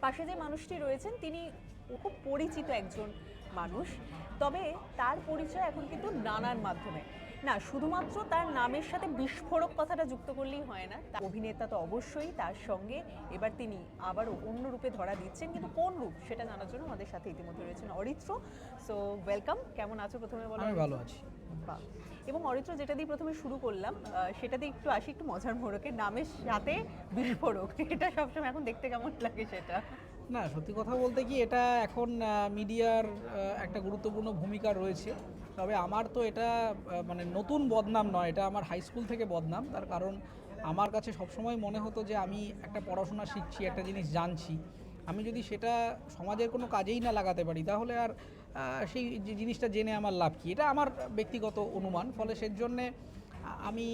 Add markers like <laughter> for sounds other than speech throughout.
পাশে যে মানুষটি রয়েছেন, তিনি খুব পরিচিত একজন মানুষ। তবে তার পরিচয় এখন কিন্তু নানার মাধ্যমে। না, শুধুমাত্র তার নামের সাথে বিস্ফোরক কথাটা যুক্ত করলেই হয় না। অভিনেতা তো অবশ্যই, তার সঙ্গে এবার তিনি আবারও অন্য রূপে ধরা দিচ্ছেন। কিন্তু কোন রূপ, সেটা জানার জন্য আমাদের সাথে ইতিমধ্যে রয়েছেন অরিত্র। সো ওয়েলকাম কেমন আছো প্রথমে বলো? ভালো আছি। বাহ। এবং অরিত্র যেটা দিয়ে প্রথমে শুরু করলাম সেটা দিয়ে একটু আসি, একটু মজার মোড়কে নামের সাথে বিস্ফোরক এটা সবসময় এখন দেখতে কেমন লাগে সেটা? না, সত্যি কথা বলতে কি, এটা এখন মিডিয়ার একটা গুরুত্বপূর্ণ ভূমিকা রয়েছে। তবে আমার তো এটা মানে নতুন বদনাম নয়, এটা আমার হাই স্কুল থেকে বদনাম। তার কারণ আমার কাছে সবসময় মনে হতো যে আমি একটা পড়াশোনা শিখছি, একটা জিনিস জানছি। আমি যদি সেটা সমাজের কোনো কাজেই না লাগাতে পারি, তাহলে আর সেই জিনিসটা জেনে আমার লাভ কী? এটা আমার ব্যক্তিগত অনুমান, ফলে সেজন্যে আমি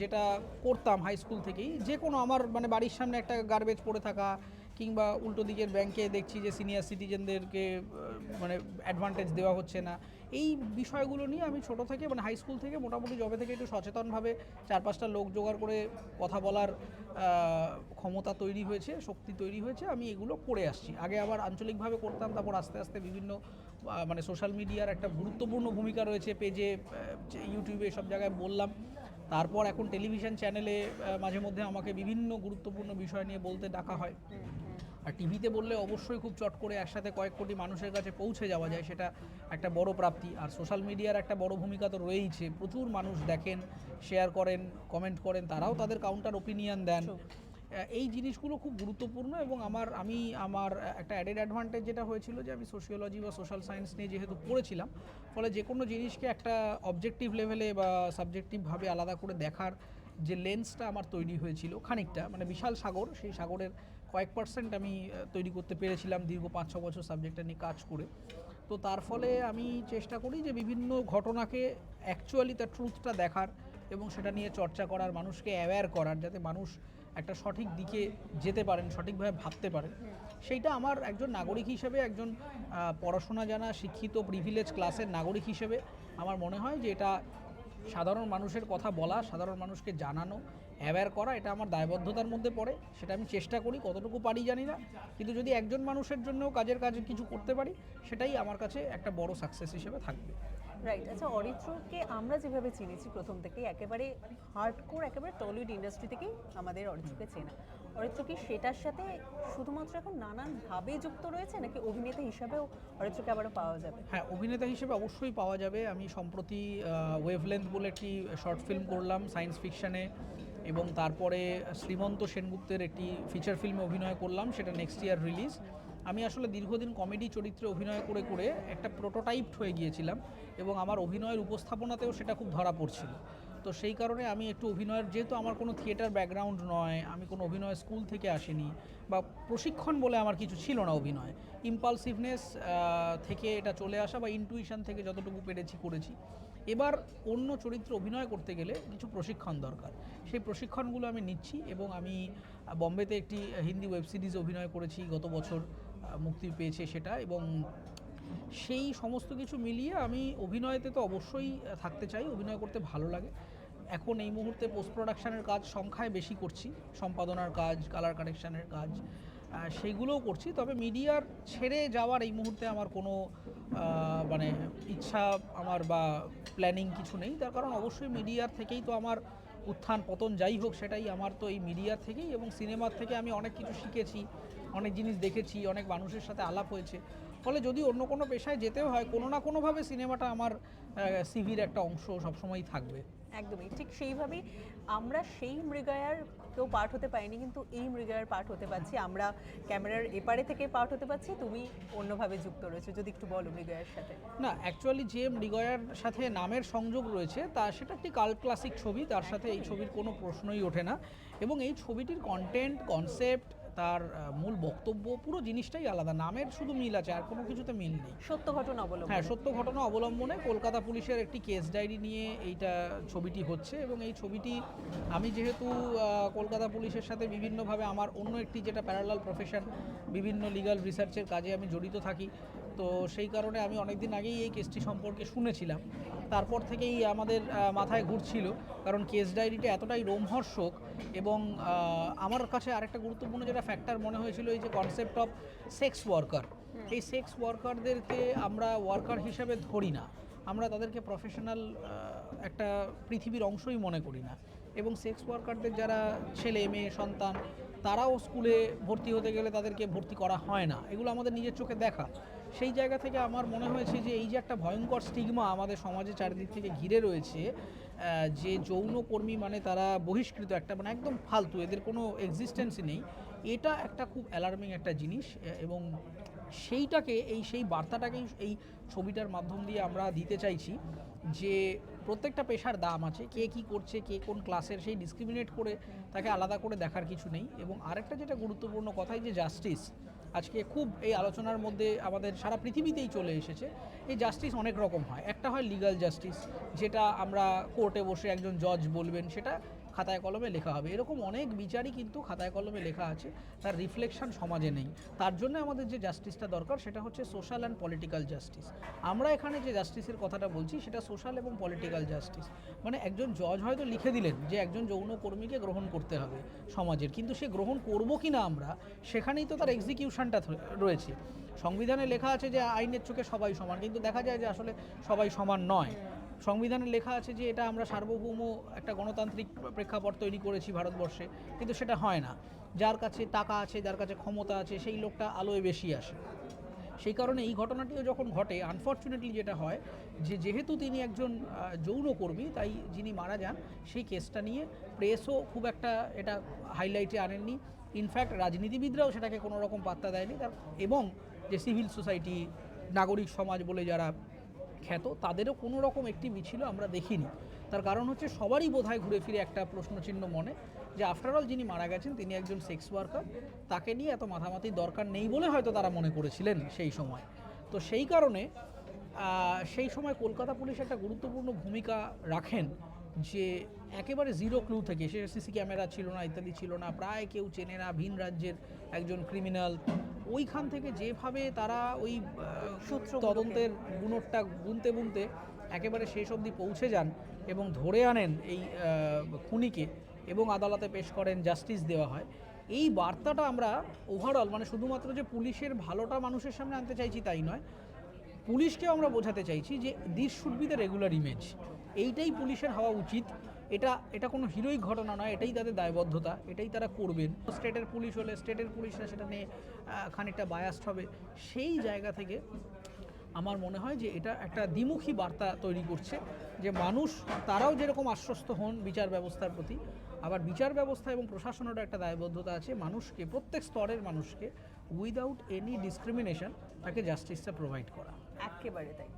যেটা করতাম হাই স্কুল থেকেই, যে কোনো আমার মানে বাড়ির সামনে একটা গার্বেজ পড়ে থাকা কিংবা উল্টো দিকের ব্যাংকে দেখছি যে সিনিয়র সিটিজেনদেরকে মানে অ্যাডভান্টেজ দেওয়া হচ্ছে না। এই বিষয়গুলো নিয়ে আমি ছোট থেকে মানে হাই স্কুল থেকে মোটামুটি জবে থেকে একটু সচেতনভাবে চার পাঁচটা লোক জোগাড় করে কথা বলার ক্ষমতা তৈরি হয়েছে, শক্তি তৈরি হয়েছে, আমি এগুলো করে আসছি। আগে আবার আঞ্চলিকভাবে করতাম, তারপর আস্তে আস্তে বিভিন্ন মানে সোশ্যাল মিডিয়ার একটা গুরুত্বপূর্ণ ভূমিকা রয়েছে, পেজে ইউটিউবে সব জায়গায় বললাম। তারপর এখন টেলিভিশন চ্যানেলে মাঝে মধ্যে আমাকে বিভিন্ন গুরুত্বপূর্ণ বিষয় নিয়ে বলতে ডাকা হয়। আর টিভিতে বললে অবশ্যই খুব চট করে একসাথে কয়েক কোটি মানুষের কাছে পৌঁছে যাওয়া যায় সেটা একটা বড় প্রাপ্তি। আর সোশ্যাল মিডিয়ার একটা বড় ভূমিকা তো রয়েইছে। প্রচুর মানুষ দেখেন শেয়ার করেন কমেন্ট করেন তারাও তাদের কাউন্টার ওপিনিয়ন দেন। এই জিনিসগুলো খুব গুরুত্বপূর্ণ এবং আমার আমি আমার একটা অ্যাডেড অ্যাডভান্টেজ যেটা হয়েছিল যে আমি সোশিওলজি বা সোশ্যাল সায়েন্স নিয়ে যেহেতু পড়েছিলাম ফলে যে কোনো জিনিসকে একটা অবজেক্টিভ লেভেলে বা সাবজেক্টিভভাবে আলাদা করে দেখার যে লেন্সটা আমার তৈরি হয়েছিল খানিকটা মানে বিশাল সাগর সেই সাগরের কয়েক পার্সেন্ট আমি তৈরি করতে পেরেছিলাম দীর্ঘ পাঁচ ছ বছর সাবজেক্টটা নিয়ে কাজ করে। তো তার ফলে আমি চেষ্টা করি যে বিভিন্ন ঘটনাকে অ্যাকচুয়ালি তার ট্রুথটা দেখার এবং সেটা নিয়ে চর্চা করার, মানুষকে অ্যাওয়্যার করার, যাতে মানুষ একটা সঠিক দিকে যেতে পারেন, সঠিকভাবে ভাবতে পারেন। সেইটা আমার একজন নাগরিক হিসেবে, একজন পড়াশোনা জানা, শিক্ষিত প্রিভিলেজ ক্লাসের নাগরিক হিসেবে আমার মনে হয় যে এটা সাধারণ মানুষের কথা বলা, সাধারণ মানুষকে জানানো অ্যাওয়্যার করা এটা আমার দায়বদ্ধতার মধ্যে পড়ে সেটা আমি চেষ্টা করি কতটুকু পারি জানি না। কিন্তু যদি একজন মানুষের জন্যও কাজের কাজে কিছু করতে পারি সেটাই আমার কাছে একটা বড় সাকসেস হিসেবে থাকবে। রাইট আচ্ছা অরিত্রকে আমরা যেভাবে চিনেছি প্রথম থেকেই একেবারে হার্ডকোর একেবারে টলিউড ইন্ডাস্ট্রি থেকেই আমাদের অরিত্রকে চেনা। অরিত্র কি সেটার সাথে শুধুমাত্র এখন নানানভাবে যুক্ত রয়েছে নাকি অভিনেতা হিসাবেও অরিত্রকে আবারও পাওয়া যাবে? হ্যাঁ অভিনেতা হিসেবে অবশ্যই পাওয়া যাবে। আমি সম্প্রতি ওয়েভলেন্থ বলে একটি শর্ট ফিল্ম করলাম সায়েন্স ফিকশনে এবং তারপরে শ্রীমন্ত সেনগুপ্তের একটি ফিচার ফিল্মে অভিনয় করলাম, সেটা নেক্সট ইয়ার রিলিজ আমি আসলে দীর্ঘদিন কমেডি চরিত্রে অভিনয় করে করে একটা প্রোটোটাইপ হয়ে গিয়েছিলাম এবং আমার অভিনয়ের উপস্থাপনাতেও সেটা খুব ধরা পড়ছিল। তো সেই কারণে আমি একটু অভিনয়ের, যেহেতু আমার কোনো থিয়েটার ব্যাকগ্রাউন্ড নয়, আমি কোনো অভিনয় স্কুল থেকে আসিনি বা প্রশিক্ষণ বলে আমার কিছু ছিল না অভিনয়। ইম্পালসিভনেস থেকে এটা চলে আসা বা ইনটুইশন থেকে যতটুকু পেরেছি, করেছি। এবার অন্য চরিত্রে অভিনয় করতে গেলে কিছু প্রশিক্ষণ দরকার। সেই প্রশিক্ষণগুলো আমি নিচ্ছি এবং আমি বম্বেতে একটি হিন্দি ওয়েব সিরিজ অভিনয় করেছি, গত বছর মুক্তি পেয়েছে সেটা এবং সেই সমস্ত কিছু মিলিয়ে আমি অভিনয়তে তো অবশ্যই থাকতে চাই, অভিনয় করতে ভালো লাগে। এখন এই মুহূর্তে পোস্ট প্রোডাকশানের কাজ সংখ্যায় বেশি করছি, সম্পাদনার কাজ কালার কানেকশানের কাজ সেইগুলোও করছি। তবে মিডিয়ার ছেড়ে যাওয়ার এই মুহূর্তে আমার কোনো মানে ইচ্ছা আমার বা প্ল্যানিং কিছু নেই। তার কারণ অবশ্যই মিডিয়ার থেকেই তো আমার উত্থান পতন যাই হোক, সেটাই আমার তো এই মিডিয়ার থেকেই এবং সিনেমার থেকে আমি অনেক কিছু শিখেছি, অনেক জিনিস দেখেছি, অনেক মানুষের সাথে আলাপ হয়েছে। ফলে যদি অন্য কোনো পেশায় যেতেও হয়, কোনো না কোনোভাবে সিনেমাটা আমার সিভির একটা অংশ সবসময়ই থাকবে। একদমই। ঠিক সেইভাবেই আমরা সেই মৃগয়ার কেউ পার্ট হতে পারিনি, কিন্তু এই মৃগয়ার পার্ট হতে পারছি। আমরা ক্যামেরার এপারে থেকে পার্ট হতে পারছি, তুমি অন্যভাবে যুক্ত রয়েছে। যদি একটু বলো মৃগয়ার সাথে। না অ্যাকচুয়ালি যে মৃগয়ার সাথে নামের সংযোগ রয়েছে, তা সেটা একটি কাল ক্লাসিক ছবি, তার সাথে এই ছবির কোনো প্রশ্নই ওঠে না। এবং এই ছবিটির কন্টেন্ট কনসেপ্ট তার মূল বক্তব্য পুরো জিনিসটাই আলাদা। নামের শুধু মিল আছে আর কোনো কিছুতে মিল নেই। সত্য ঘটনা অবলম্বন। হ্যাঁ সত্য ঘটনা অবলম্বনে কলকাতা পুলিশের একটি কেস ডায়েরি নিয়ে এইটা ছবিটি হচ্ছে এবং এই ছবিটি আমি যেহেতু কলকাতা পুলিশের সাথে বিভিন্নভাবে আমার অন্য একটি যেটা প্যারালাল প্রফেশন বিভিন্ন লিগাল রিসার্চের কাজে আমি জড়িত থাকি তো সেই কারণে আমি অনেকদিন আগেই এই কেসটি সম্পর্কে শুনেছিলাম। তারপর থেকেই আমাদের মাথায় ঘুরছিল কারণ কেস ডায়েরিটা এতটাই রোমহর্ষক এবং আমার কাছে আরেকটা গুরুত্বপূর্ণ যেটা ফ্যাক্টর মনে হয়েছিল এই যে কনসেপ্ট অফ সেক্স ওয়ার্কার এই সেক্স ওয়ার্কারদেরকে আমরা ওয়ার্কার হিসাবে ধরি না। আমরা তাদেরকে প্রফেশনাল একটা পৃথিবীর অংশই মনে করি না। এবং সেক্স ওয়ার্কারদের যারা ছেলে মেয়ে সন্তান তারাও স্কুলে ভর্তি হতে গেলে তাদেরকে ভর্তি করা হয় না। এগুলো আমাদের নিজের চোখে দেখা। সেই জায়গা থেকে আমার মনে হয়েছে যে এই যে একটা ভয়ঙ্কর স্টিগমা আমাদের সমাজে চারিদিক থেকে ঘিরে রয়েছে যে যৌনকর্মী মানে তারা বহিষ্কৃত একটা মানে একদম ফালতু, এদের কোনো এক্সিস্টেন্সই নেই। এটা একটা খুব অ্যালার্মিং একটা জিনিস এবং সেইটাকে, এই সেই বার্তাটাকেই এই ছবিটার মাধ্যম দিয়ে আমরা দিতে চাইছি যে প্রত্যেকটা পেশার দাম আছে, কে কি করছে, কে কোন ক্লাসের সেই ডিসক্রিমিনেট করে তাকে আলাদা করে দেখার কিছু নেই। এবং আরেকটা যেটা গুরুত্বপূর্ণ কথাই যে জাস্টিস আজকে খুব এই আলোচনার মধ্যে আমাদের সারা পৃথিবীতেই চলে এসেছে। এই জাস্টিস অনেক রকম হয়। একটা হয় লিগাল জাস্টিস যেটা আমরা কোর্টে বসে একজন জজ বলবেন, সেটা খাতায় কলমে লেখা হবে। এরকম অনেক বিচারই কিন্তু খাতায় কলমে লেখা আছে, তার রিফ্লেকশন সমাজে নেই। তার জন্য আমাদের যে জাস্টিসটা দরকার, সেটা হচ্ছে সোশ্যাল অ্যান্ড পলিটিক্যাল জাস্টিস আমরা এখানে যে জাস্টিসের কথাটা বলছি, সেটা সোশ্যাল এবং পলিটিক্যাল জাস্টিস মানে একজন জজ হয়তো লিখে দিলেন যে একজন যৌনকর্মীকে গ্রহণ করতে হবে সমাজের, কিন্তু সে গ্রহণ করব কি না আমরা, সেখানেই তো তার এক্সিকিউশনটা রয়েছে। সংবিধানে লেখা আছে যে আইনের চোখে সবাই সমান, কিন্তু দেখা যায় যে আসলে সবাই সমান নয়। সংবিধানে লেখা আছে যে এটা আমরা সার্বভৌম একটা গণতান্ত্রিক প্রেক্ষাপট তৈরি করেছি ভারতবর্ষে, কিন্তু সেটা হয় না। যার কাছে টাকা আছে, যার কাছে ক্ষমতা আছে, সেই লোকটা আলোয় বেশি আসে। সেই কারণে এই ঘটনাটিও যখন ঘটে আনফর্চুনেটলি যেটা হয়, যে যেহেতু তিনি একজন যৌনকর্মী, তাই যিনি মারা যান, সেই কেসটা নিয়ে প্রেসও খুব একটা এটা হাইলাইটে আনেননি। ইনফ্যাক্ট রাজনীতিবিদরাও সেটাকে কোনো রকম পাত্তা দেয়নি। এবং যে সিভিল সোসাইটি নাগরিক সমাজ বলে যারা খ্যাত, তাদেরও কোনো রকম একটি মিছিল আমরা দেখিনি। তার কারণ হচ্ছে সবারই বোধহয় ঘুরে ফিরে একটা প্রশ্নচিহ্ন মনে যে আফটারঅল যিনি মারা গেছেন, তিনি একজন সেক্স ওয়ার্কার তাকে নিয়ে এত মাথামাতির দরকার নেই বলে হয়তো তারা মনে করেছিলেন সেই সময়। তো সেই কারণে সেই সময় কলকাতা পুলিশ একটা গুরুত্বপূর্ণ ভূমিকা রাখেন যে একেবারে জিরো ক্লু থেকে, সে সিসি ক্যামেরা ছিল না, ইত্যাদি ছিল না, প্রায় কেউ চেনে না ভিন রাজ্যের একজন ক্রিমিনাল ওইখান থেকে যেভাবে তারা ওই সূত্রগুলোকে। তদন্তের গুণটা গুনতে গুনতে একেবারে শেষ অবধি পৌঁছে যান এবং ধরে আনেন এই খুনিকে এবং আদালতে পেশ করেন জাস্টিস দেওয়া হয় এই বার্তাটা আমরা ওভারঅল মানে শুধুমাত্র যে পুলিশের ভালোটা মানুষের সামনে আনতে চাইছি তাই নয় পুলিশকেও আমরা বোঝাতে চাইছি যে this should be the regular image এইটাই পুলিশের হওয়া উচিত এটা এটা কোনো হিরোইক ঘটনা নয়, এটাই তাদের দায়বদ্ধতা, এটাই তারা করবেন। স্টেটের পুলিশ হলে, স্টেটের পুলিশরা সেটা নিয়ে খানিকটা বায়াস্ট হবে। সেই জায়গা থেকে আমার মনে হয় যে এটা একটা দ্বিমুখী বার্তা তৈরি করছে যে মানুষ, তারাও যেরকম আশ্বস্ত হন বিচার ব্যবস্থার প্রতি, আবার বিচার ব্যবস্থা এবং প্রশাসনেরও একটা দায়বদ্ধতা আছে। মানুষকে, প্রত্যেক স্তরের মানুষকে উইদাউট এনি ডিসক্রিমিনেশন তাকে জাস্টিসটা প্রোভাইড করা। একেবারে তাই।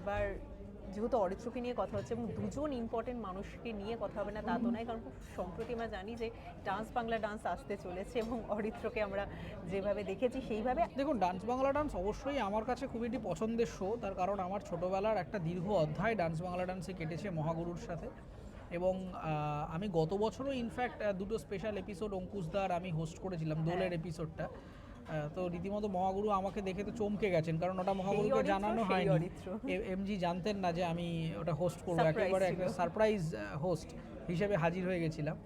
এবার যেহেতু অরিত্রকে নিয়ে কথা হচ্ছে এবং দুজন ইম্পর্টেন্ট মানুষকে নিয়ে কথা হবে না তা তো নয় কারণ খুব সম্প্রতি আমরা জানি যে ডান্স বাংলা ডান্স আসতে চলেছে এবং অরিত্রকে আমরা যেভাবে দেখেছি সেইভাবে দেখুন ডান্স বাংলা ডান্স অবশ্যই আমার কাছে খুব একটি পছন্দের শো তার কারণ আমার ছোটোবেলার একটা দীর্ঘ অধ্যায় ডান্স বাংলা ডান্সে কেটেছে মহাগুরুর সাথে। এবং আমি গত বছরও ইনফ্যাক্ট দুটো স্পেশাল এপিসোড অঙ্কুশদার আমি হোস্ট করেছিলাম দোলের এপিসোডটা তো রীতিমতো মহাগুরু আমাকে দেখে তো চমকে গেছেন কারণ ওটা মহাগুরুকে জানানো হয়নি। এমজি জানতেন না যে আমি ওটা হোস্ট করব একেবারে একটা সারপ্রাইজ হোস্ট হিসেবে হাজির হয়ে গেছিলাম।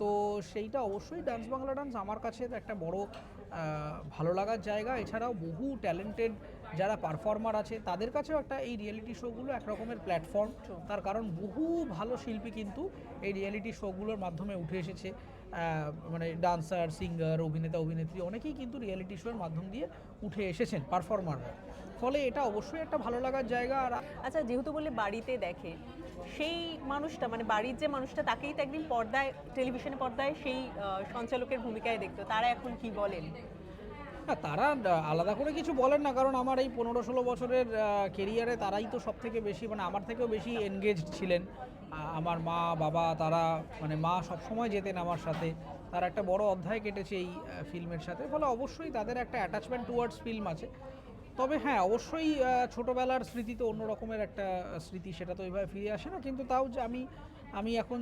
তো সেইটা অবশ্যই ডান্স বাংলা ডান্স আমার কাছে তো একটা বড় ভালো লাগার জায়গা। এছাড়াও বহু ট্যালেন্টেড যারা পারফর্মার আছে তাদের কাছেও একটা এই রিয়েলিটি শোগুলো এক রকমের প্ল্যাটফর্ম তার কারণ বহু ভালো শিল্পী কিন্তু এই রিয়েলিটি শোগুলোর মাধ্যমে উঠে এসেছে। মানে ডান্সার, সিঙ্গার, অভিনেতা, অভিনেত্রী অনেকেই কিন্তু রিয়েলিটি শোয়ের মাধ্যম দিয়ে উঠে এসেছেন পারফর্মাররা ফলে এটা অবশ্যই একটা ভালো লাগার জায়গা আর আচ্ছা যেহেতু বললে বাড়িতে দেখে, সেই মানুষটা মানে বাড়ির যে মানুষটা, তাকেই তো একদিন পর্দায় টেলিভিশনে পর্দায় সেই সঞ্চালকের ভূমিকায় দেখতো। তারা এখন কি বলেন? না তারা আলাদা করে কিছু বলেন না, কারণ আমার এই পনেরো ষোলো বছরের কেরিয়ারে তারাই তো সব থেকে বেশি মানে আমার থেকেও বেশি এনগেজড ছিলেন। আমার মা, বাবা, তারা মানে মা সবসময় যেতেন আমার সাথে। তার একটা বড় অধ্যায় কেটেছে এই ফিল্মের সাথে, ফলে অবশ্যই তাদের একটা অ্যাটাচমেন্ট টুয়ার্ডস ফিল্ম আছে। তবে হ্যাঁ অবশ্যই ছোটবেলার স্মৃতি তো অন্য রকমের একটা স্মৃতি, সেটা তো ওইভাবে ফিরে আসে না, কিন্তু তাও যে আমি আমি এখন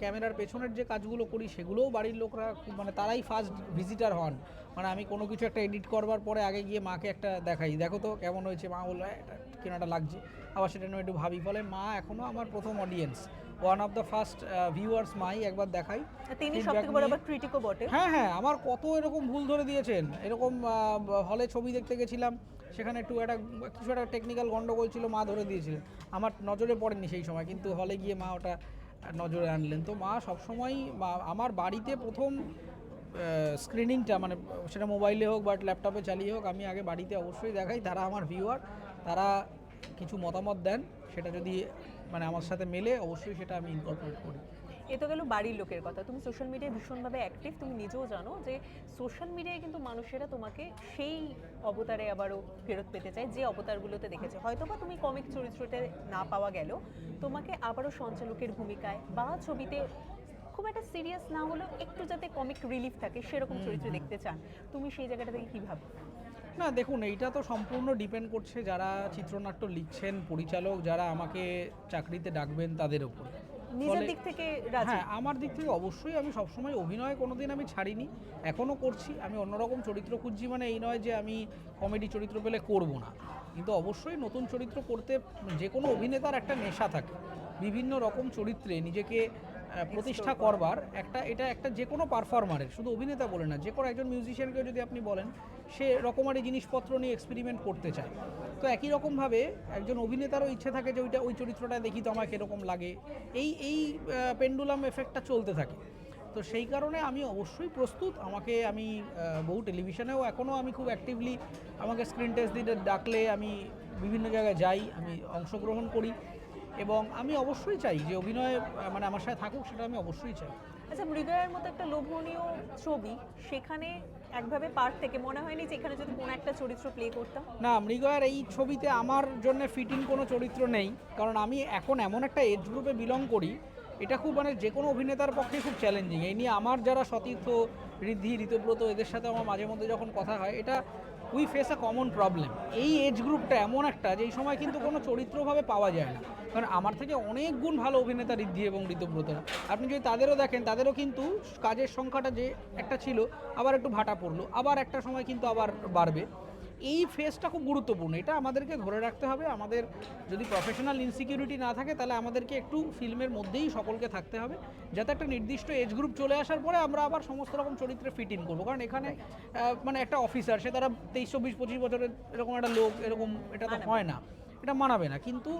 ক্যামেরার পেছনের যে কাজগুলো করি সেগুলোও বাড়ির লোকরা মানে তারাই ফার্স্ট ভিজিটার হন। মানে আমি কোনো কিছু একটা এডিট করবার পরে আগে গিয়ে মাকে একটা দেখাই। দেখো তো কেমন হয়েছে মা বলল "হ্যাঁ, এটা কেনাটা লাগছে। আবার সেটা নিয়ে একটু ভাবি। ফলে মা এখনও আমার প্রথম audience one of the first viewers মাই একবার দেখাই। তিনি feedback বড় আবার ক্রিটিকও বটে? হ্যাঁ হ্যাঁ আমার কত এরকম ভুল ধরে দিয়েছেন। এরকম হলে ছবি দেখতে গেছিলাম সেখানে একটু একটা কিছু একটা টেকনিক্যাল গন্ডগোল ছিল মা ধরে দিয়েছিলেন। আমার নজরে পড়েনি সেই সময় কিন্তু হলে গিয়ে মা ওটা নজরে আনলেন। তো মা সবসময় আমার বাড়িতে প্রথম স্ক্রিনিংটা মানে সেটা মোবাইলে হোক বা ল্যাপটপে চালিয়ে হোক, আমি আগে বাড়িতে অবশ্যই দেখাই, তারা আমার ভিউয়ার তারা কিছু মতামত দেন, সেটা যদি মানে আমার সাথে মেলে, অবশ্যই সেটা আমি ইনকর্পোরেট করি। এ তো গেল বাড়ির লোকের কথা। তুমি সোশ্যাল মিডিয়ায় ভীষণভাবে অ্যাক্টিভ তুমি নিজেও জানো যে সোশ্যাল মিডিয়ায় কিন্তু মানুষেরা তোমাকে সেই অবতারে আবারও ফেরত পেতে চায় যে অবতারগুলোতে দেখেছে। হয়তো বা তুমি কমিক চরিত্রতে না পাওয়া গেল তোমাকে আবারও সঞ্চালকের ভূমিকায় বা ছবিতে খুব একটা সিরিয়াস না হলেও একটু যাতে কমিক রিলিফ থাকে সেরকম চরিত্র দেখতে চান। তুমি সেই জায়গাটা থেকে কী ভাবো? না দেখুন এইটা তো সম্পূর্ণ ডিপেন্ড করছে যারা চিত্রনাট্য লিখছেন পরিচালক যারা আমাকে চাকরিতে ডাকবেন তাদের উপর। নিজের দিক থেকে হ্যাঁ আমার দিক থেকে অবশ্যই আমি সবসময় অভিনয় কোনোদিন আমি ছাড়িনি এখনও করছি। আমি অন্যরকম চরিত্র খুঁজছি মানে এই নয় যে আমি কমেডি চরিত্র পেলে করব না। কিন্তু অবশ্যই নতুন চরিত্র করতে যে কোনো অভিনেতার একটা নেশা থাকে। বিভিন্ন রকম চরিত্রে নিজেকে প্রতিষ্ঠা করবার একটা এটা একটা যে কোনো পারফর্মারের শুধু অভিনেতা বলে না যে কোনো একজন মিউজিশিয়ানকেও যদি আপনি বলেন সে রকমারি জিনিসপত্র নিয়ে এক্সপেরিমেন্ট করতে চায়। তো একই রকমভাবে একজন অভিনেতারও ইচ্ছে থাকে যে ওইটা ওই চরিত্রটা দেখি তো আমার কীরকম লাগে। এই এই পেন্ডুলাম এফেক্টটা চলতে থাকে। তো সেই কারণে আমি অবশ্যই প্রস্তুত। আমাকে আমি বহু টেলিভিশনেও এখনও আমি খুব অ্যাক্টিভলি আমাকে স্ক্রিন টেস্ট দিতে ডাকলে আমি বিভিন্ন জায়গায় যাই আমি অংশগ্রহণ করি। এবং আমি অবশ্যই চাই যে অভিনয় মানে আমার সাথে থাকুক সেটা আমি অবশ্যই চাই। আচ্ছা মৃগয়ের মতো একটা লোভনীয় ছবি সেখানে একভাবে পার্ট থেকে মনে হয়নি যে এখানে যদি কোনো একটা চরিত্র প্লে করতাম? না মৃগয়ার এই ছবিতে আমার জন্য ফিটিং কোনো চরিত্র নেই কারণ আমি এখন এমন একটা এজ গ্রুপে বিলং করি এটা খুব মানে যে কোনো অভিনেতার পক্ষে খুব চ্যালেঞ্জিং এই নিয়ে আমার যারা সতীর্থ ঋদ্ধি ঋতব্রত এদের সাথে আমার মাঝে মধ্যে যখন কথা হয় এটা we face a common problem এই এজ গ্রুপটা এমন একটা যে এই সময় কিন্তু কোনো চরিত্রভাবে পাওয়া যায় না। কারণ আমার থেকে অনেক গুণ ভালো অভিনেতা ঋদ্ধি এবং ঋতব্রতরা আপনি যদি তাদেরও দেখেন, তাদেরও কিন্তু কাজের সংখ্যাটা যে একটা ছিল, আবার একটু ভাটা পড়ল। আবার একটা সময় কিন্তু আবার বাড়বে। এই ফেসটা খুব গুরুত্বপূর্ণ। এটা আমাদেরকে ধরে রাখতে হবে। আমাদের যদি প্রফেশনাল ইনসিকিউরিটি না থাকে তাহলে আমাদেরকে একটু ফিল্মের মধ্যেই সকলকে থাকতে হবে। যাতে একটা নির্দিষ্ট এজ গ্রুপ চলে আসার পরে আমরা আবার সমস্ত রকম চরিত্রে ফিট ইন করব। কারণ এখানে মানে একটা অফিসার সে তারা তেইশ চব্বিশ পঁচিশ বছরের এরকম একটা লোক এরকম এটা তো হয় না। এটা মানাবে না। কিন্তু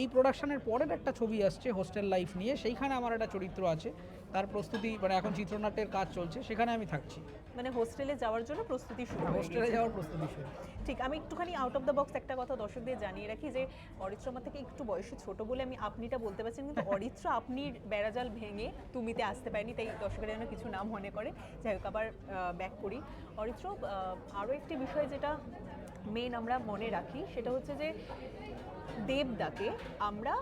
এই প্রোডাকশনের পরের একটা ছবি আসছে হোস্টেল লাইফ নিয়ে সেইখানে আমার একটা চরিত্র আছে। তার প্রস্তুতি মানে এখন চিত্রনাট্যের কাজ চলছে সেখানে আমি থাকছি। মানে হোস্টেলে যাওয়ার জন্য প্রস্তুতি শুরু হয়ে হোস্টেলে যাওয়ার প্রস্তুতি শুরু। ঠিক আমি একটুখানি আউট অফ দ্য বক্স একটা কথা দর্শকদের জানিয়ে রাখি যে অরিত্র আমার থেকে একটু বয়সে ছোট বলে আমি আপনিটা বলতে পারছি কিন্তু <laughs> অরিত্র আপনির বেড়াজাল ভেঙে তুমিতে আসতে পারেনি তাই দর্শকেরা যেন কিছু নাম মনে করে। যাই হোক আবার ব্যাক করি। অরিত্র আরও একটি বিষয় যেটা মেন আমরা মনে রাখি সেটা হচ্ছে যে দেবদাকে আমরা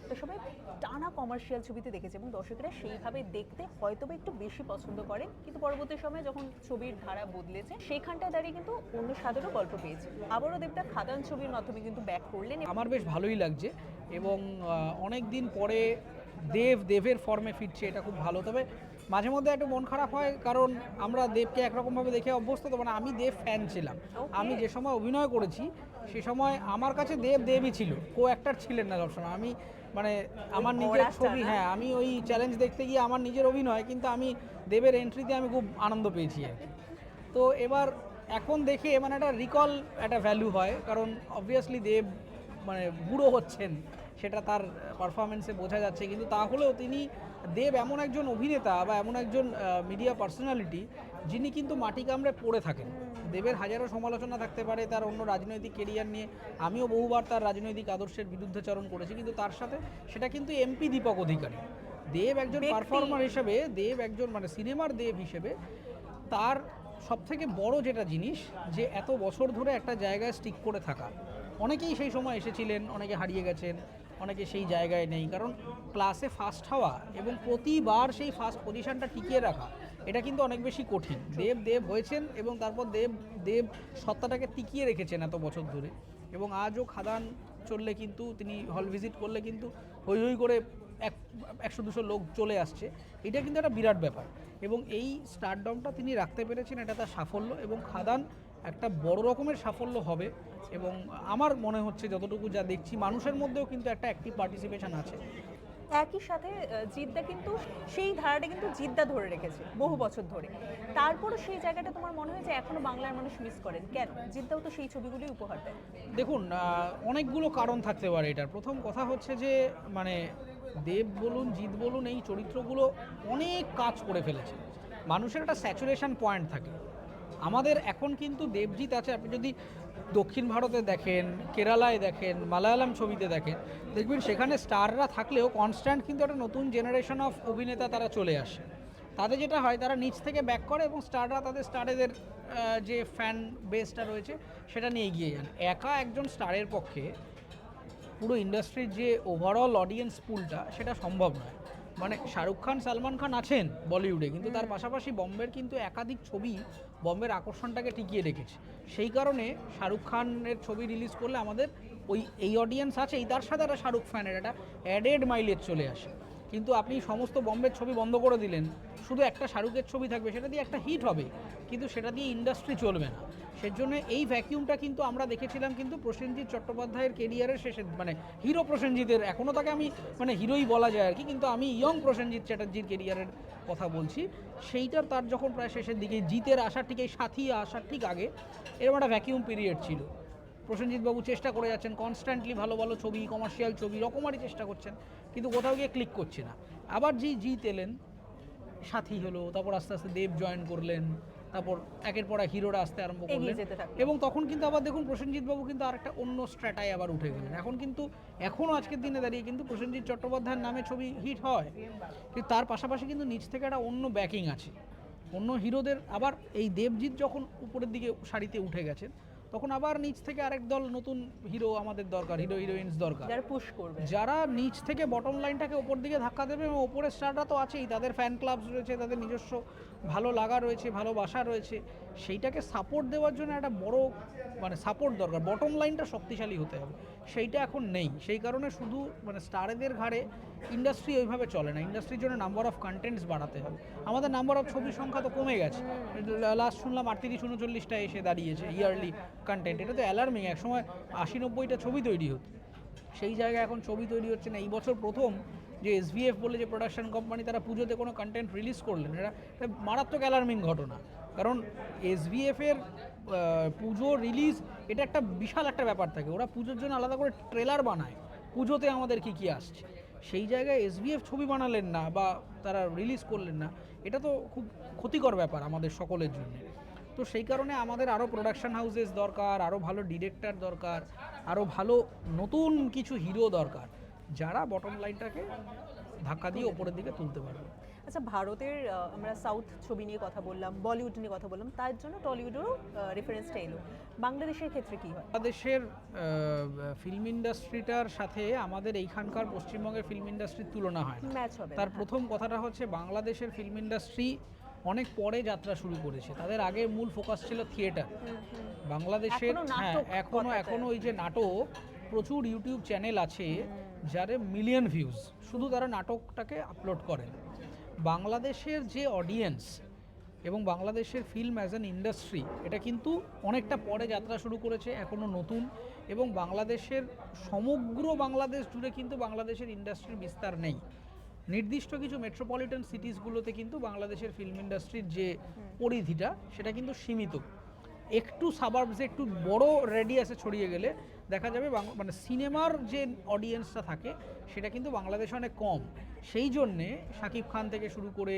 একটা সময় টানা কমার্শিয়াল ছবিতে দেখেছি এবং দর্শকেরা সেইভাবে দেখতে হয়তো বা একটু বেশি পছন্দ করেন। কিন্তু পরবর্তী সময়ে যখন ছবির ধারা বদলেছে সেইখানটায় দাঁড়িয়ে কিন্তু অন্য স্বাদেরও গল্প পেয়েছে। আবারও দেবদা খাদান ছবির মাধ্যমে কিন্তু ব্যাক করলেন আমার বেশ ভালোই লাগছে এবং অনেক দিন পরে দেব দেবের ফর্মে ফিরছে এটা খুব ভালো। তবে মাঝে মধ্যে একটু মন খারাপ হয় কারণ আমরা দেবকে একরকমভাবে দেখে অভ্যস্ত তো মানে আমি দেব ফ্যান ছিলাম। আমি যে সময় অভিনয় করেছি সে সময় আমার কাছে দেব দেবই ছিল। কো অ্যাক্টার ছিলেন না সবসময় আমি মানে আমার নিজের ছবি হ্যাঁ আমি ওই চ্যালেঞ্জ দেখতে গিয়ে আমার নিজের অভিনয় কিন্তু আমি দেবের এন্ট্রিতে আমি খুব আনন্দ পেয়েছি আর তো এবার এখন দেখে মানে একটা রিকল একটা ভ্যালু হয় কারণ অবভিয়াসলি দেব মানে বুড়ো হচ্ছেন সেটা তার পারফরমেন্সে বোঝা যাচ্ছে। কিন্তু তাহলেও তিনি দেব এমন একজন অভিনেতা বা এমন একজন মিডিয়া পার্সোনালিটি যিনি কিন্তু মাটি কামড়ে পড়ে থাকেন। দেবের হাজারো সমালোচনা থাকতে পারে তার অন্য রাজনৈতিক কেরিয়ার নিয়ে। আমিও বহুবার তার রাজনৈতিক আদর্শের বিরুদ্ধাচরণ করেছি কিন্তু তার সাথে সেটা কিন্তু এমপি দীপক অধিকারী। দেব একজন পারফর্মার হিসেবে দেব একজন মানে সিনেমার দেব হিসেবে তার সবথেকে বড় যেটা জিনিস যে এত বছর ধরে একটা জায়গায় স্টিক করে থাকা। অনেকেই সেই সময় এসেছিলেন অনেকে হারিয়ে গেছেন অনেকে সেই জায়গায় নেই। কারণ ক্লাসে ফার্স্ট হওয়া এবং প্রতিবার সেই ফার্স্ট পজিশনটা টিকিয়ে রাখা এটা কিন্তু অনেক বেশি কঠিন। দেব দেব হয়েছেন এবং তারপর দেব দেব সত্তাটাকে টিকিয়ে রেখেছেন এত বছর ধরে। এবং আজও খাদান চললে কিন্তু তিনি হল ভিজিট করলে কিন্তু হই হই করে এক একশো দুশো লোক চলে আসছে। এটা কিন্তু একটা বিরাট ব্যাপার। এবং এই স্টারডমটা তিনি রাখতে পেরেছেন এটা তার সাফল্য। এবং খাদান একটা বড় রকমের সাফল্য হবে এবং আমার মনে হচ্ছে যতটুকু যা দেখছি মানুষের মধ্যেও কিন্তু একটা অ্যাক্টিভ পার্টিসিপেশন আছে। একই সাথে জিদ্দা কিন্তু সেই ধারাটা কিন্তু জিদ্দা ধরে রেখেছে বহু বছর ধরে। তারপরও সেই জায়গাটা তোমার মনে হয় যে এখনও বাংলার মানুষ মিস করেন? কেন? জিদ্দাও তো সেই ছবিগুলোই উপহার দেয়। দেখুন অনেকগুলো কারণ থাকতে পারে এটার। প্রথম কথা হচ্ছে যে মানে দেব বলুন জিৎ বলুন এই চরিত্রগুলো অনেক কাজ করে ফেলেছে। মানুষের একটা স্যাচুরেশন পয়েন্ট থাকে। আমাদের এখন কিন্তু দেবজিৎ আছে, আপনি যদি দক্ষিণ ভারতে দেখেন, কেরালায় দেখেন, মালায়ালাম ছবিতে দেখেন, দেখবেন সেখানে স্টাররা থাকলেও কনস্ট্যান্ট কিন্তু একটা নতুন জেনারেশন অফ অভিনেতা তারা চলে আসে। তাদের যেটা হয়, তারা নিচ থেকে ব্যাক করে এবং স্টাররা তাদের স্টারেদের যে ফ্যান বেসটা রয়েছে, সেটা নিয়ে এগিয়ে যান। একা একজন স্টারের পক্ষে পুরো ইন্ডাস্ট্রির যে ওভারঅল অডিয়েন্স পুলটা সেটা সম্ভব নয়। মানে শাহরুখ খান, সালমান খান আছেন বলিউডে, কিন্তু তার পাশাপাশি বম্বের কিন্তু একাধিক ছবি বম্বের আকর্ষণটাকে টিকিয়ে রেখেছে। সেই কারণে শাহরুখ খানের ছবি রিলিজ করলে আমাদের ওই, এই অডিয়েন্স আছে, এই তার সাথে একটা শাহরুখ ফ্যানের একটা অ্যাডেড মাইলেজ চলে আসে। কিন্তু আপনি সমস্ত বম্বের ছবি বন্ধ করে দিলেন। শুধু একটা শাহরুখের ছবি থাকবে, সেটা দিয়ে একটা হিট হবে। কিন্তু সেটা দিয়ে ইন্ডাস্ট্রি চলবে না। সেজন্য এই ভ্যাকিউমটা কিন্তু আমরা দেখেছিলাম কিন্তু প্রসেনজিৎ চট্টোপাধ্যায়ের কেরিয়ারের শেষে মানে হিরো প্রসেনজিতের এখনও তাকে আমি মানে হিরোই বলা যায় আর কি, কিন্তু আমি ইয়ং প্রসেনজিৎ চ্যাটার্জির কেরিয়ারের কথা বলছি। সেইটার তার যখন প্রায় শেষের দিকে জিতের আসার ঠিক এই সাথী আসার ঠিক আগে, এরকম একটা ভ্যাকিউম পিরিয়ড ছিল। প্রসেনজিৎ বাবু চেষ্টা করে যাচ্ছেন কনস্ট্যান্টলি ভালো ভালো ছবি কমার্শিয়াল ছবি রকমারি চেষ্টা করছেন কিন্তু কোথাও গিয়ে ক্লিক করছে না। আবার জি জিত এলেন সাথী হলো তারপর আস্তে আস্তে দেব জয়েন করলেন তারপর একের পর এক হিরোরা আসতে আরম্ভ করলেন। এবং তখন কিন্তু আবার দেখুন প্রসেনজিৎ বাবু কিন্তু আরেকটা অন্য স্ট্র্যাটায় আবার উঠে গেলেন। এখন কিন্তু এখনও আজকের দিনে দাঁড়িয়ে কিন্তু প্রসেনজিৎ চট্টোপাধ্যায়ের নামে ছবি হিট হয়। কিন্তু তার পাশাপাশি কিন্তু নিচ থেকে একটা অন্য ব্যাকিং আছে। অন্য হিরোদের আবার এই দেবজিৎ যখন উপরের দিকে সারিতে উঠে গেছেন তখন আবার নিচ থেকে আরেক দল নতুন হিরো আমাদের দরকার হিরো হিরোইন্স দরকার। যারা পুশ করবে। যারা নিচ থেকে বটম লাইনটাকে ওপর দিকে ধাক্কা দেবে এবং ওপরের স্টাররা তো আছেই তাদের ফ্যান ক্লাবস রয়েছে তাদের নিজস্ব ভালো লাগা রয়েছে ভালোবাসা রয়েছে, সেইটাকে সাপোর্ট দেওয়ার জন্য একটা বড় মানে সাপোর্ট দরকার। বটম লাইনটা শক্তিশালী হতে হবে। সেইটা এখন নেই। সেই কারণে শুধু মানে স্টারেদের ঘাড়ে ইন্ডাস্ট্রি ওইভাবে চলে না। ইন্ডাস্ট্রির জন্য নাম্বার অফ কন্টেন্টস বাড়াতে হবে। আমাদের নাম্বার অফ ছবির সংখ্যা তো কমে গেছে। লাস্ট শুনলাম আটত্রিশ উনচল্লিশটা এসে দাঁড়িয়েছে ইয়ারলি কন্টেন্ট এটা তো অ্যালার্মিং একসময় আশি নব্বইটা ছবি তৈরি হতো। সেই জায়গায় এখন ছবি তৈরি হচ্ছে না। এই বছর প্রথম যে এস এসভিএফ বলে যে প্রোডাকশন কোম্পানি তারা পুজোতে কোনো কন্টেন্ট রিলিজ করলেন, এটা মারাত্মক অ্যালার্মিং ঘটনা। কারণ এসভিএফ এর পুজো রিলিজ এটা একটা বিশাল একটা ব্যাপার থাকে। ওরা পুজোর জন্য আলাদা করে ট্রেলার বানায়। পুজোতে আমাদের কি কি আসছে? সেই জায়গায় এস এসভিএফ ছবি বানালেন না বা তারা রিলিজ করলেন না। এটা তো খুব ক্ষতিকর ব্যাপার আমাদের সকলের জন্য। তো সেই কারণে আমাদের আরও প্রোডাকশন হাউসেস দরকার আরও ভালো ডিরেক্টর দরকার আরও ভালো নতুন কিছু হিরো দরকার। যারা বটম লাইনটাকে ধাক্কা দিয়ে ওপরের দিকে তুলতে পারবে। আচ্ছা ভারতের আমরা সাউথ ছবি নিয়ে কথা বললাম বলিউড নিয়ে কথা বললাম তার জন্য টলিউডেরও রেফারেন্সটা এলো। বাংলাদেশের ক্ষেত্রে কি হয়? বাংলাদেশের ফিল্ম ইন্ডাস্ট্রিটার সাথে আমাদের এইখানকার পশ্চিমবঙ্গের ফিল্ম ইন্ডাস্ট্রির তুলনা হয় ম্যাচ হবে তার প্রথম কথাটা হচ্ছে বাংলাদেশের ফিল্ম ইন্ডাস্ট্রি অনেক পরে যাত্রা শুরু করেছে। তাদের আগে মূল ফোকাস ছিল থিয়েটার। বাংলাদেশের হ্যাঁ নাটক এখনও কথাটা। এখনও ওই যে নাটক প্রচুর ইউটিউব চ্যানেল আছে। যারে মিলিয়ন ভিউজ শুধু তারা নাটকটাকে আপলোড করেন বাংলাদেশের যে অডিয়েন্স এবং বাংলাদেশের ফিল্ম অ্যাজ অ্যান ইন্ডাস্ট্রি এটা কিন্তু অনেকটা পরে যাত্রা শুরু করেছে এখনও নতুন। এবং বাংলাদেশের সমগ্র বাংলাদেশ জুড়ে কিন্তু বাংলাদেশের ইন্ডাস্ট্রির বিস্তার নেই। নির্দিষ্ট কিছু মেট্রোপলিটন সিটিসগুলোতে কিন্তু বাংলাদেশের ফিল্ম ইন্ডাস্ট্রির যে পরিধিটা, সেটা কিন্তু সীমিত। একটু সাবার্বসে একটু বড় রেডিয়াসে ছড়িয়ে গেলে দেখা যাবে মানে সিনেমার যে অডিয়েন্সটা থাকে সেটা কিন্তু বাংলাদেশে অনেক কম। সেই জন্যে শাকিব খান থেকে শুরু করে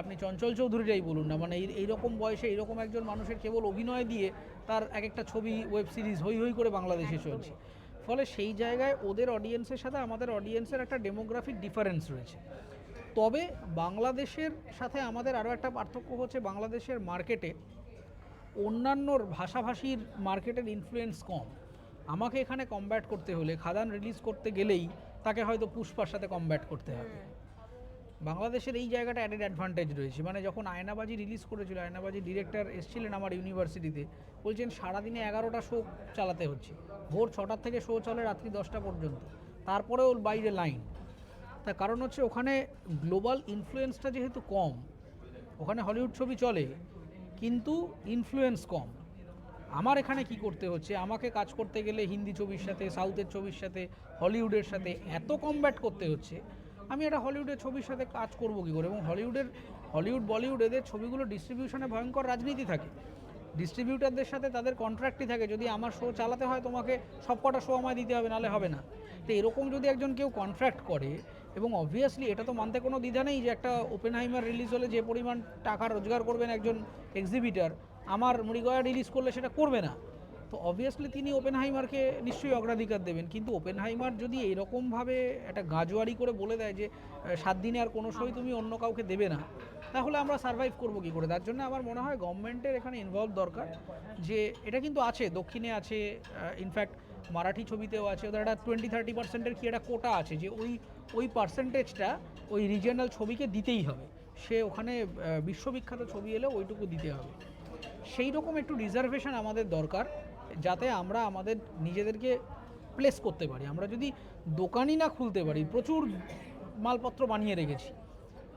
আপনি চঞ্চল চৌধুরীরাই বলুন না মানে এই এইরকম বয়সে এইরকম একজন মানুষের কেবল অভিনয় দিয়ে তার এক একটা ছবি ওয়েব সিরিজ হই হই করে বাংলাদেশে চলছে। ফলে সেই জায়গায় ওদের অডিয়েন্সের সাথে আমাদের অডিয়েন্সের একটা ডেমোগ্রাফিক ডিফারেন্স রয়েছে। তবে বাংলাদেশের সাথে আমাদের আরও একটা পার্থক্য হচ্ছে বাংলাদেশের মার্কেটে অন্যান্য ভাষাভাষীর মার্কেটের ইনফ্লুয়েন্স কম। আমাকে এখানে কমব্যাট করতে হলে খাদান রিলিজ করতে গেলেই তাকে হয়তো পুষ্পার সাথে কমব্যাট করতে হবে। বাংলাদেশের এই জায়গাটা অ্যাডেড অ্যাডভান্টেজ রয়েছে। মানে যখন আয়নাবাজি রিলিজ করেছিল আয়নাবাজি ডিরেক্টর এসেছিলেন আমার ইউনিভার্সিটিতে বলছেন সারাদিনে এগারোটা শো চালাতে হচ্ছে। ভোর ছটার থেকে শো চলে রাত্রি দশটা পর্যন্ত। তারপরে ওর বাইরে লাইন তার কারণ হচ্ছে ওখানে গ্লোবাল ইনফ্লুয়েন্সটা যেহেতু কম ওখানে হলিউড ছবি চলে কিন্তু ইনফ্লুয়েন্স কম। আমার এখানে কি করতে হচ্ছে? আমাকে কাজ করতে গেলে হিন্দি ছবির সাথে, সাউথের ছবির সাথে, হলিউডের সাথে এত কমব্যাট করতে হচ্ছে। আমি একটা হলিউডের ছবির সাথে কাজ করব কী করে? এবং হলিউডের, হলিউড, বলিউড এদের ছবিগুলো ডিস্ট্রিবিউশনে ভয়ঙ্কর রাজনীতি থাকে। ডিস্ট্রিবিউটারদের সাথে তাদের কন্ট্রাক্টই থাকে। যদি আমার শো চালাতে হয় তোমাকে সব কটা শো আমায় দিতে হবে, নাহলে হবে না। তো এরকম যদি একজন কেউ কন্ট্রাক্ট করে, এবং অবভিয়াসলি এটা তো মানতে কোনো দ্বিধা নেই যে একটা ওপেন হাইমার রিলিজ হলে যে পরিমাণ টাকা রোজগার করবেন একজন এক্সিবিটার আমার মৃগয়া রিলিজ করলে সেটা করবে না। তো অবভিয়াসলি তিনি ওপেন হাইমারকে নিশ্চয়ই অগ্রাধিকার দেবেন। কিন্তু ওপেন হাইমার যদি এইরকমভাবে একটা গাজোয়ারি করে বলে দেয় যে সাত দিনে আর কোনো সই তুমি অন্য কাউকে দেবে না, তাহলে আমরা সার্ভাইভ করব কী করে? তার জন্য আমার মনে হয় গভর্নমেন্টের এখানে ইনভলভ দরকার যে, এটা কিন্তু আছে, দক্ষিণে আছে ইনফ্যাক্ট মারাঠি ছবিতেও আছে, ওদের একটা টোয়েন্টি থার্টি পার্সেন্টের কি একটা কোটা আছে যে, ওই ওই পার্সেন্টেজটা ওই রিজিয়নাল ছবিকে দিতেই হবে। সে ওখানে বিশ্ববিখ্যাত ছবি এলে ওইটুকু দিতে হবে। সেই রকম একটু রিজার্ভেশন আমাদের দরকার যাতে আমরা আমাদের নিজেদেরকে প্লেস করতে পারি। আমরা যদি দোকানই না খুলতে পারি প্রচুর মালপত্র বানিয়ে রেখেছি।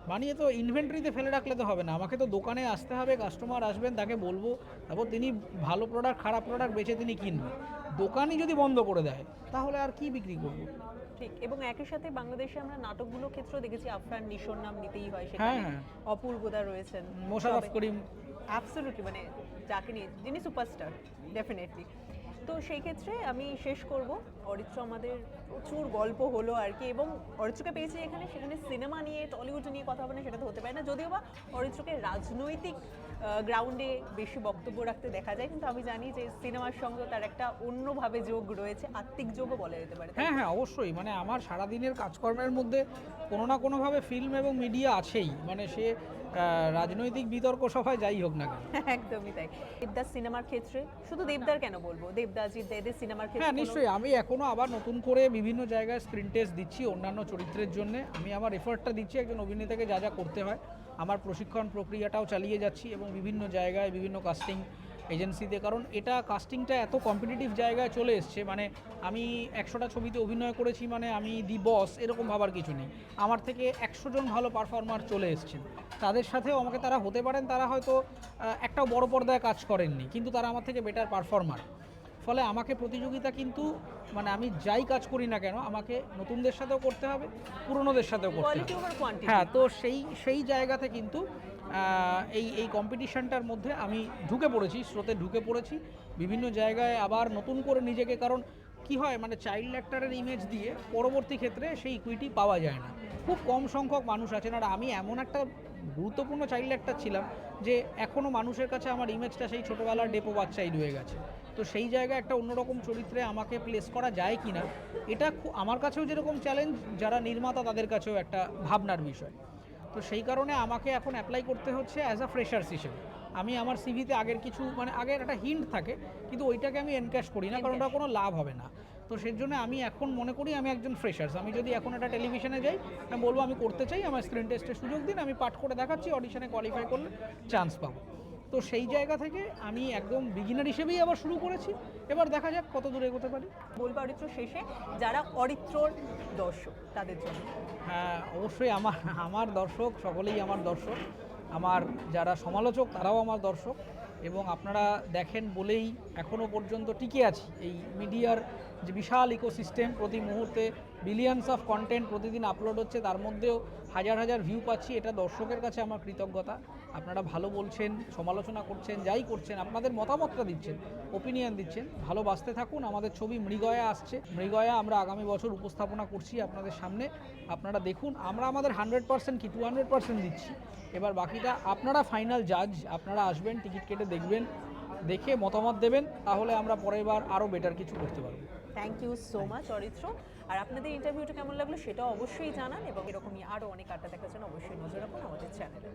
বানিয়ে তো ইনভেন্টরিতে ফেলে রাখলে তো হবে না। আমাকে তো দোকানে আসতে হবে কাস্টমার আসবেন তাকে বলব তারপর তিনি ভালো প্রোডাক্ট খারাপ প্রোডাক্ট বেছে তিনি কিনবেন। দোকানই যদি বন্ধ করে দেয় তাহলে আর কি বিক্রি করব? ঠিক এবং একই সাথে বাংলাদেশে আমরা নাটকগুলো ক্ষেত্রেও দেখেছি আফরান নিশোর নাম নিতেই হয় হ্যাঁ সেখানে। হ্যাঁ। অপূর্বদা রয়েছেন। মোশারফ করিম অ্যাবসলিউটলি মানে যাকে নিয়ে যিনি সুপারস্টার ডেফিনেটলি তো সেই ক্ষেত্রে আমি শেষ করব। অরিত্র আমাদের প্রচুর গল্প হলো আর কি এবং অরিত্রকে পেয়েছি এখানে সেখানে সিনেমা নিয়ে টলিউড নিয়ে কথা হবে না সেটা তো হতে পারে না। যদিও বা অরিত্রকে রাজনৈতিক গ্রাউন্ডে বেশি বক্তব্য রাখতে দেখা যায় কিন্তু আমি জানি যে সিনেমার সঙ্গে তার একটা অন্যভাবে যোগ রয়েছে আত্মিক যোগও বলা যেতে পারে হ্যাঁ হ্যাঁ অবশ্যই। মানে আমার সারাদিনের কাজকর্মের মধ্যে কোনো না কোনোভাবে ফিল্ম এবং মিডিয়া আছেই। মানে সে রাজনৈতিক বিতর্ক সভায় যাই হোক না কেন। <laughs> একদমই তাই। দেবদাস সিনেমার ক্ষেত্রে শুধু দেবদার কেন বলব? দেবদাস এদের সিনেমার ক্ষেত্রে হ্যাঁ নিশ্চয়ই। আমি এখনও আবার নতুন করে বিভিন্ন জায়গায় স্ক্রিন টেস্ট দিচ্ছি অন্যান্য চরিত্রের জন্য। আমি আমার এফার্টটা দিচ্ছি একজন অভিনেতাকে যা যা করতে হয়। আমার প্রশিক্ষণ প্রক্রিয়াটাও চালিয়ে যাচ্ছি এবং বিভিন্ন জায়গায় বিভিন্ন কাস্টিং এজেন্সিতে, কারণ এটা কাস্টিংটা এত কম্পিটিটিভ জায়গায় চলে এসছে মানে আমি একশোটা ছবিতে অভিনয় করেছি মানে আমি দি বস এরকম ভাবার কিছু নেই। আমার থেকে একশো জন ভালো পারফর্মার চলে এসছেন। তাদের সাথেও আমাকে তারা হতে পারেন, তারা হয়তো একটা বড় পর্দায় কাজ করেননি, কিন্তু তারা আমার থেকে বেটার পারফর্মার ফলে আমাকে প্রতিযোগিতা কিন্তু মানে আমি যাই কাজ করি না কেন আমাকে নতুনদের সাথেও করতে হবে পুরনোদের সাথেও করতে হবে। হ্যাঁ তো সেই সেই জায়গাতে কিন্তু এই এই কম্পিটিশনটার মধ্যে আমি ঢুকে পড়েছি স্রোতে ঢুকে পড়েছি। বিভিন্ন জায়গায় আবার নতুন করে নিজেকে কারণ কি হয় মানে চাইল্ড অ্যাক্টারের ইমেজ দিয়ে পরবর্তী ক্ষেত্রে সেই ইকুইটি পাওয়া যায় না। খুব কম সংখ্যক মানুষ আছেন। আর আমি এমন একটা গুরুত্বপূর্ণ চাইল্ড অ্যাক্টার ছিলাম যে এখনও মানুষের কাছে আমার ইমেজটা সেই ছোটোবেলার ডেপো বাচ্চাই রয়ে গেছে। তো সেই জায়গায় একটা অন্যরকম চরিত্রে আমাকে প্লেস করা যায় কি না এটা আমার কাছেও যেরকম চ্যালেঞ্জ যারা নির্মাতা তাদের কাছেও একটা ভাবনার বিষয়। তো সেই কারণে আমাকে এখন অ্যাপ্লাই করতে হচ্ছে অ্যাজ আ ফ্রেশার্স হিসেবে। আমি আমার সিভিতে আগের কিছু মানে আগের একটা হিন্ট থাকে কিন্তু ওইটাকে আমি এনক্যাশ করি না কারণ ওটা কোনো লাভ হবে না। তো সেই জন্য আমি এখন মনে করি আমি একজন ফ্রেশার্স আমি যদি এখন একটা টেলিভিশনে যাই আমি বলব আমি করতে চাই আমার স্ক্রিন টেস্টের সুযোগ দিন আমি পাঠ করে দেখাচ্ছি অডিশনে কোয়ালিফাই করলে চান্স পাবো। তো সেই জায়গা থেকে আমি একদম বিগিনার হিসেবেই আবার শুরু করেছি। এবার দেখা যাক কত দূরে এগোতে পারি। বলব অরিত্র শেষে যারা অরিত্রর দর্শক তাদের জন্য। হ্যাঁ অবশ্যই আমার আমার দর্শক সকলেই আমার দর্শক। আমার যারা সমালোচক, তারাও আমার দর্শক এবং আপনারা দেখেন বলেই এখনও পর্যন্ত টিকে আছি। এই মিডিয়ার যে বিশাল ইকোসিস্টেম প্রতি মুহূর্তে বিলিয়নস অফ কন্টেন্ট প্রতিদিন আপলোড হচ্ছে, তার মধ্যেও হাজার হাজার ভিউ পাচ্ছি, এটা দর্শকের কাছে আমার কৃতজ্ঞতা। আপনারা ভালো বলছেন, সমালোচনা করছেন, যাই করছেন, আপনাদের মতামতটা দিচ্ছেন ওপিনিয়ন দিচ্ছেন, ভালোবাসতে থাকুন, আমাদের ছবি মৃগয়া আসছে। মৃগয়া আমরা আগামী বছর উপস্থাপনা করছি আপনাদের সামনে, আপনারা দেখুন, আমরা আমাদের হান্ড্রেড পার্সেন্ট কি টু হান্ড্রেড পার্সেন্ট দিচ্ছি। এবার বাকিটা, আপনারা ফাইনাল জাজ আপনারা আসবেন টিকিট কেটে দেখবেন, দেখে মতামত দেবেন, তাহলে আমরা পরের বার আরও বেটার কিছু করতে পারব। Thank you so much Aritra আর আপনাদের ইন্টারভিউটা কেমন লাগল সেটা অবশ্যই জানান এবং এরকমই আরও অনেক আড্ডা দেখার জন্য অবশ্যই নজর রাখুন আমাদের চ্যানেলে